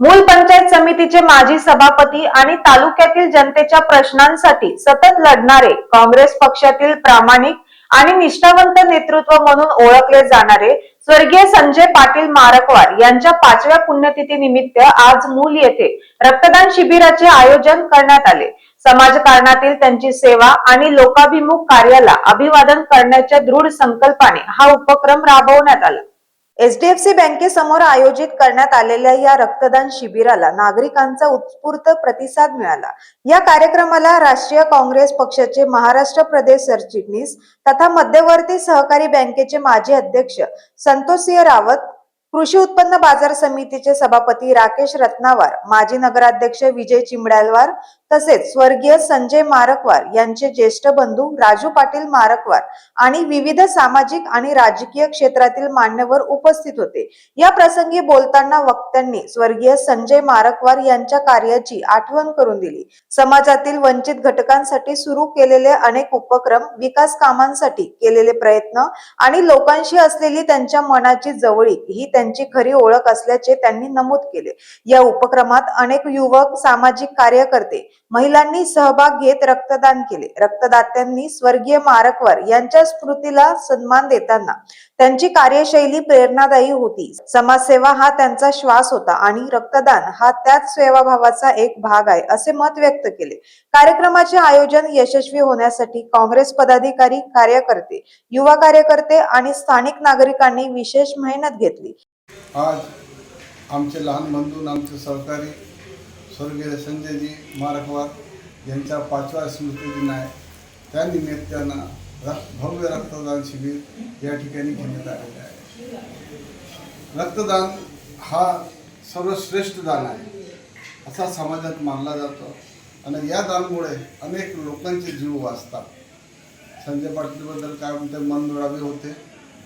मूल पंचायत समितीचे माजी सभापती आणि तालुक्यातील जनतेच्या प्रश्नांसाठी सतत लढणारे काँग्रेस पक्षातील प्रामाणिक आणि निष्ठावंत नेतृत्व म्हणून ओळखले जाणारे स्वर्गीय संजय पाटील मारकवार यांच्या पाचव्या पुण्यतिथी निमित्त आज मूल येथे रक्तदान शिबिराचे आयोजन करण्यात आले. समाजकारणातील त्यांची सेवा आणि लोकाभिमुख कार्याला अभिवादन करण्याच्या दृढ संकल्पाने हा उपक्रम राबवण्यात आला. एचडीएफसी बँकेसमोर आयोजित करण्यात आलेल्या या रक्तदान शिबिराला नागरिकांचा उत्स्फूर्त प्रतिसाद मिळाला. या कार्यक्रमाला राष्ट्रीय काँग्रेस पक्षाचे महाराष्ट्र प्रदेश सरचिटणीस तथा मध्यवर्ती सहकारी बँकेचे माजी अध्यक्ष संतोषसिंह रावत कृषी उत्पन्न बाजार समितीचे सभापती राकेश रत्नावार माजी नगराध्यक्ष विजय चिमडालवार तसेच स्वर्गीय संजय मारकवार यांचे ज्येष्ठ बंधू राजू पाटील मारकवार आणि विविध सामाजिक आणि राजकीय क्षेत्रातील मान्यवर उपस्थित होते. या प्रसंगी बोलताना वक्त्यांनी स्वर्गीय संजय मारकवार यांच्या कार्याची आठवण करून दिली. समाजातील वंचित घटकांसाठी सुरू केलेले अनेक उपक्रम विकास कामांसाठी केलेले प्रयत्न आणि लोकांशी असलेली त्यांच्या मनाची जवळीक ही त्यांची खरी ओळख असल्याचे त्यांनी नमूद केले. या उपक्रमात अनेक युवक सामाजिक कार्यकर्ते महिलांनी सहभाग घेत रक्तदान केले. रक्तदात्यांनी स्वर्गीय मारकवार यांच्या स्मृतीला सन्मान देताना त्यांची कार्यशैली प्रेरणादायी होती. समाजसेवा हा त्यांचा श्वास होता आणि रक्तदान हा त्याच सेवाभावाचा एक भाग आहे असे मत व्यक्त केले. कार्यक्रमाचे आयोजन यशस्वी होण्यासाठी काँग्रेस पदाधिकारी कार्यकर्ते युवा कार्यकर्ते आणि स्थानिक नागरिकांनी विशेष मेहनत घेतली. आज आमचे लहान बंधू आमचे सहकारी स्वर्गीय संजयजी मारकवार यांचा पाचवा स्मृतिदिन आहे. त्या निमित्तानं रक्त भव्य रक्तदान शिबिर या ठिकाणी घेण्यात आलेले आहे. रक्तदान हा सर्वश्रेष्ठ दान आहे असा समाजात मानला जातो. आणि या दानमुळे अनेक लोकांचे जीव वाचतात. संजय पाटीलबद्दल काय म्हणते मनमिळावे होते.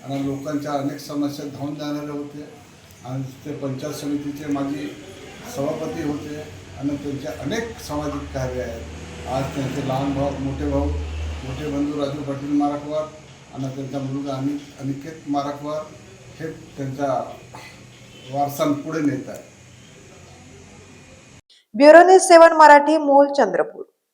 आणि लोकांच्या अनेक समस्या धावून जाणारे होते. आणि ते पंचायत समितीचे माझी सभापती होते आणि त्यांचे अनेक सामाजिक कार्य आहेत. आज त्यांचे लहान भाऊ मोठे भाऊ मोठे बंधू राजू पाटील मारकवार आणि त्यांचा मुलगा अनिक अनिकेत मारकवार हे त्यांचा वारसा पुढे नेत आहे ब्युरो न्यूज सेवन मराठी मूल चंद्रपूर.